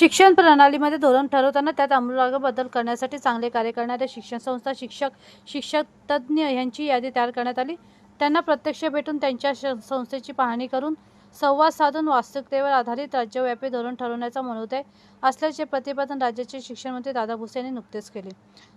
शिक्षण प्रणालीमध्ये धोरण ठरवताना त्यात आमूलाग्र बदल करण्यासाठी चांगले कार्य करणाऱ्या शिक्षण संस्था शिक्षक शिक्षक तज्ज्ञ यांची यादी तयार करण्यात आली. त्यांना प्रत्यक्ष भेटून त्यांच्या श- संस्थेची पाहणी करून संवाद साधून वास्तविकतेवर आधारित राज्यव्यापी धोरण ठरवण्याचा मनोदय असल्याचे प्रतिपादन राज्याचे शिक्षण मंत्री दादा भुसे यांनी नुकतेच केले.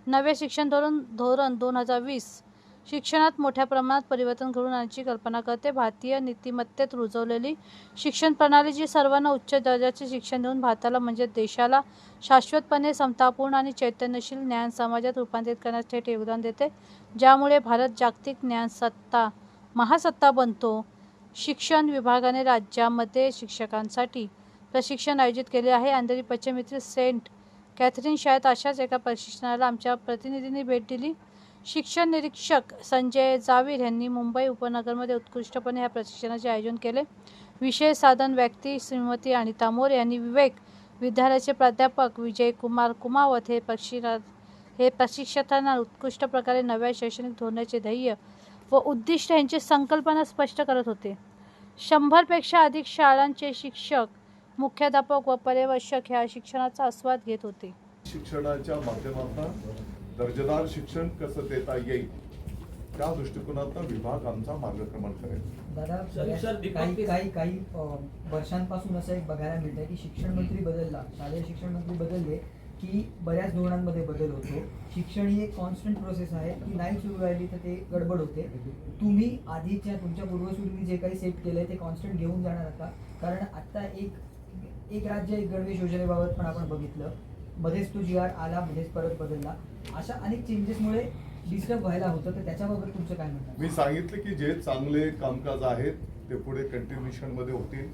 नवे शिक्षण धोरण धोरण दोन हजार वीस शिक्षणात मोठ्या प्रमाणात परिवर्तन घडून आणण्याची कल्पना करते. भारतीय नीतिमत्तेत रुजवलेली शिक्षण प्रणाली जी सर्वांना उच्च दर्जाचे शिक्षण देऊन भारताला म्हणजे देशाला शाश्वतपणे समतापूर्ण आणि चैतन्यशील ज्ञान समाजात रूपांतरित करण्यास थेट योगदान देते. ज्यामुळे भारत जागतिक ज्ञानसत्ता महासत्ता बनतो. शिक्षण विभागाने राज्यामध्ये शिक्षकांसाठी प्रशिक्षण आयोजित केले आहे. अंधेरी पश्चिम येथील सेंट कॅथरीन शाळेत अशाच एका प्रशिक्षणाला आमच्या प्रतिनिधींनी भेट दिली. शिक्षण निरीक्षक संजय जावीर यांनी मुंबई उपनगरमध्ये उत्कृष्टपणे या प्रशिक्षणाचे आयोजन केले. विषय साधन व्यक्ती श्रीमती अनिता मोरे यांनी विवेक विद्यालयाचे प्राध्यापक विजय कुमार कुमावत हे प्रशिक्षणा हे प्रशिक्षकांना उत्कृष्ट प्रकारे नव्या शैक्षणिक धोरणाचे ध्येय व उद्दिष्ट यांची संकल्पना स्पष्ट करत होते. शंभरपेक्षा अधिक शाळांचे शिक्षक मुख्याध्यापक व पर्यवेक्षक ह्या शिक्षणाचा आस्वाद घेत होते. शिक्षणाच्या माध्यमातून दर्जेदार शिक्षण कसं देता येईल? त्या दृष्टिकोनातून विभाग आमचा मार्गक्रमण करेल. काही काही काही वर्षांपासून असं एक बघायला मिळतंय की शिक्षण मंत्री बदलला. शालेय शिक्षण मंत्री बदलले की बऱ्याच धोरणांमध्ये बदल होतो. शिक्षण ही एक कॉन्स्टंट प्रोसेस आहे. ती नाही सुरू राहिली तर ते गडबड होते. तुम्ही आधीच्या तुमच्या पूर्वसुरीने जे काही सेट केलंय ते कॉन्स्टंट घेऊन जाणार आता. कारण आता एक एक राज्य एक गणवेश योजनेबाबत पण आपण बघितलं. मध्येच तू जी आर आला मध्येच परत बदलला. अशा अनेक चेंजेसमुळे डिस्टर्ब व्हायला होतं. तर त्याच्याबाबत तुमचं काय म्हणतात मी सांगितलं की जे चांगले कामकाज आहेत ते पुढे कंटिन्युएशनमध्ये होतील.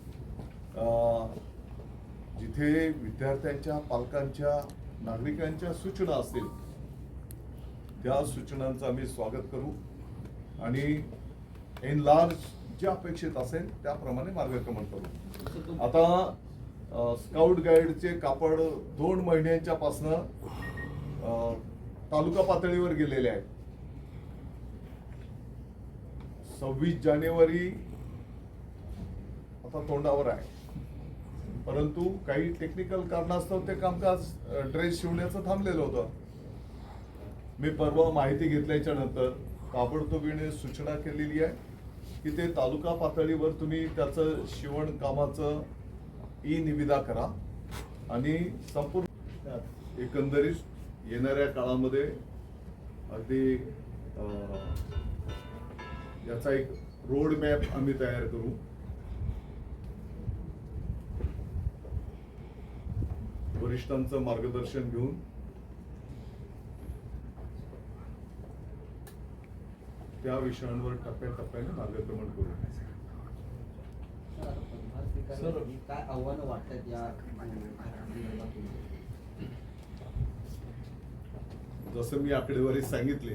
जिथे विद्यार्थ्यांच्या पालकांच्या नागरिकांच्या सूचना असतील त्या सूचनांचं आम्ही स्वागत करू. आणि एन लार्ज जे अपेक्षित असेल त्याप्रमाणे मार्गक्रमण करू. आता स्काउट गाईडचे कापड दोन महिन्यांच्या पासनं तालुका पातळीवर गेलेले आहेत. सव्वीस जानेवारी आता तोंडावर आहे. परंतु काही टेक्निकल कारणास्तव ते कामकाज ड्रेस शिवण्याचं थांबलेलं होतं. मी परवा माहिती घेतल्याच्या नंतर ताबडतोबीने सूचना केलेली आहे की ते तालुका पातळीवर तुम्ही त्याचं शिवण कामाचं ई निविदा करा आणि संपूर्ण एकंदरीत येणाऱ्या काळामध्ये अगदी याचा एक रोड मॅप आम्ही तयार करू. वरिष्ठांचं मार्गदर्शन घेऊन. त्या विषयांवर टप्प्याटप्प्याने मार्गक्रमण करू. काय आव्हानं वाटतात या जसं मी आकडेवारी सांगितले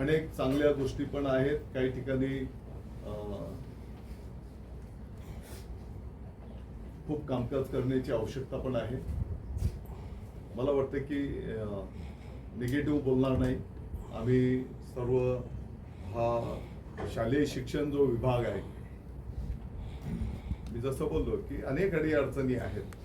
अनेक चांगल्या गोष्टी पण आहेत. काही ठिकाणी खूप कामकाज करण्याची आवश्यकता पण आहे. मला वाटतं की निगेटिव्ह बोलणार नाही. आम्ही सर्व हा शालेय शिक्षण जो विभाग आहे मी जसं बोललो की अनेक अडी अडचणी आहेत.